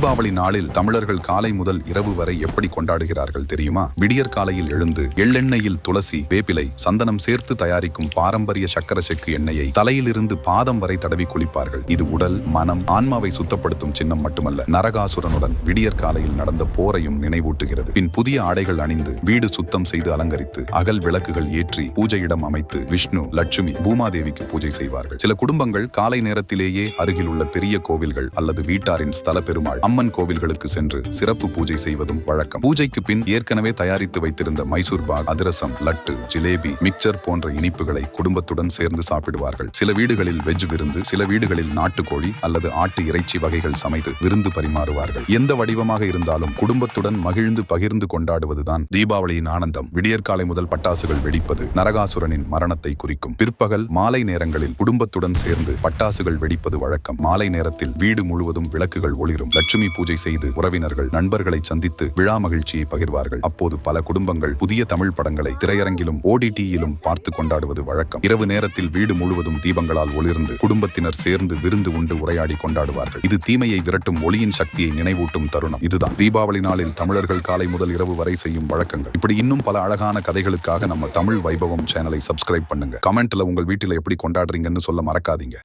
தீபாவளி நாளில் தமிழர்கள் காலை முதல் இரவு வரை எப்படி கொண்டாடுகிறார்கள் தெரியுமா? விடியற் காலையில் எழுந்து எள்ளெண்ணெயில் துளசி வேப்பிலை சந்தனம் சேர்த்து தயாரிக்கும் பாரம்பரிய சக்கர செக்கு எண்ணெயை தலையிலிருந்து பாதம் வரை தடவி குளிப்பார்கள். இது உடல் மனம் ஆன்மாவை சுத்தப்படுத்தும் சின்னம் மட்டுமல்ல நரகாசுரனுடன் விடியற் காலையில் நடந்த போரையும் நினைவூட்டுகிறது. பின் புதிய ஆடைகள் அணிந்து வீடு சுத்தம் செய்து அலங்கரித்து அகல் விளக்குகள் ஏற்றி பூஜையிடம் அமைத்து விஷ்ணு லட்சுமி பூமாதேவிக்கு பூஜை செய்வார்கள். சில குடும்பங்கள் காலை நேரத்திலேயே அருகில் உள்ள பெரிய கோவில்கள் அல்லது வீட்டாரின் ஸ்தல பெருமாள் அம்மன் கோவில்களுக்கு சென்று சிறப்பு பூஜை செய்வதும் வழக்கம். பூஜைக்கு பின் ஏற்கனவே தயாரித்து வைத்திருந்த மைசூர் பாக் அதிரசம் லட்டு ஜிலேபி மிக்சர் போன்ற இனிப்புகளை குடும்பத்துடன் சேர்ந்து சாப்பிடுவார்கள். சில வீடுகளில் வெஜ் விருந்து சில வீடுகளில் நாட்டுக்கோழி அல்லது ஆட்டு இறைச்சி வகைகள் சமைத்து விருந்து பரிமாறுவார்கள். எந்த வடிவமாக இருந்தாலும் குடும்பத்துடன் மகிழ்ந்து பகிர்ந்து கொண்டாடுவதுதான் தீபாவளியின் ஆனந்தம். விடியற்காலை முதல் பட்டாசுகள் வெடிப்பது நரகாசுரனின் மரணத்தை குறிக்கும். பிற்பகல் மாலை நேரங்களில் குடும்பத்துடன் சேர்ந்து பட்டாசுகள் வெடிப்பது வழக்கம். மாலை நேரத்தில் வீடு முழுவதும் விளக்குகள் ஒளிரும். லட்சுமி பூஜை செய்து உறவினர்கள் நண்பர்களை சந்தித்து விழா மகிழ்ச்சியை பகிர்வார்கள். அப்போது பல குடும்பங்கள் புதிய தமிழ் படங்களை திரையரங்கிலும் ஓடிடியிலும் பார்த்து கொண்டாடுவது வழக்கம். இரவு நேரத்தில் வீடு முழுவதும் தீபங்களால் ஒளிர்ந்து குடும்பத்தினர் சேர்ந்து விருந்து உண்டு உரையாடி கொண்டாடுவார்கள். இது தீமையை விரட்டும் ஒளியின் சக்தியை நினைவூட்டும் தருணம். இதுதான். தீபாவளி நாளில் தமிழர்கள் காலை முதல் இரவு வரை செய்யும் வழக்கங்கள். இப்படி இன்னும் பல அழகான கதைகளுக்காக நம்ம தமிழ் வைபவம் சேனலை சப்ஸ்கிரைப் பண்ணுங்க. கமெண்ட்ல உங்கள் வீட்டில் எப்படி கொண்டாடுறீங்கன்னு சொல்ல மறக்காதீங்க.